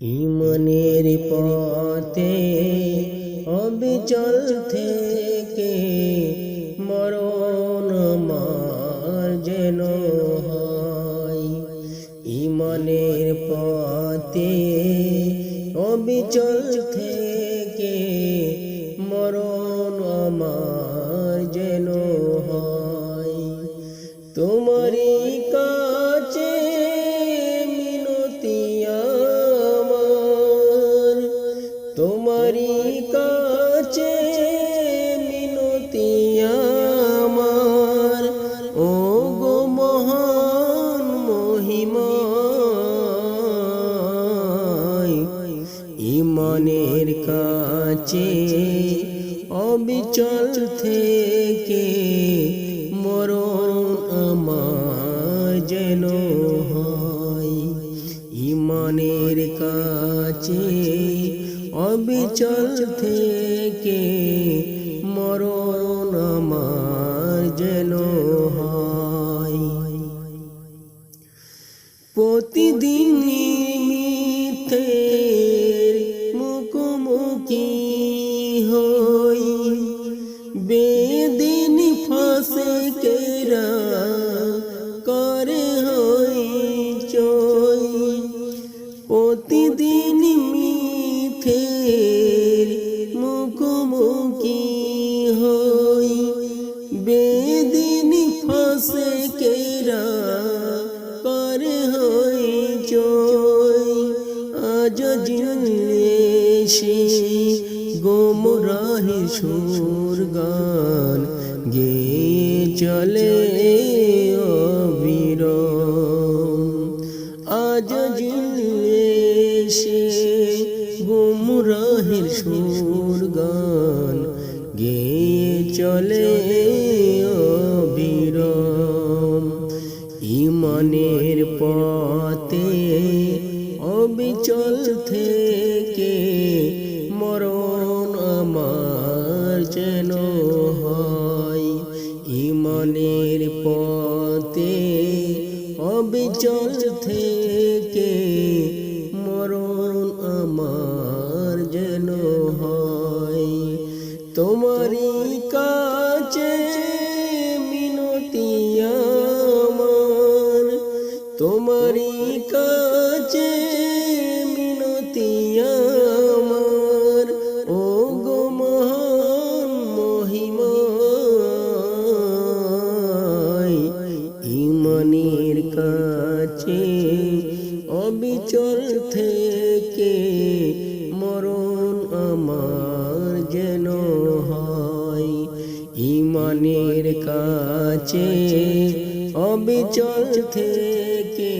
ইমনের পথে অবিচল থেকে মরণ মার যেন হয়। ইমনের পথে অবিচল থেকে মরণ আমার তোমারই কাছে মিনতি আমার। ও গো মহান মহিমায়, ইমানের কাছে অবিচল থেকে মরণ আমার যেন হয়। ইমানের কাছে অবিচল থেকে মরণ আমার যেন হয়। প্রতিদিন মিথ্যের আজ জিলে সে গোমরাহি সুর গান গে চলে অবিরম আজ জিলে সে গুমরাহির সুর গান গে চলে অবিরম ইমানের পথে অবিচল থেকে মরণ আমার যেন হয়। ইমানের পথে অবিচল থেকে মরণ আমার যেন হয়। তোমারই কাছে মিনতি আমার। তোমারই কাছে অবিচল থেকে মরণ আমার যেন হয়। ইমানের কাছে অবিচল থেকে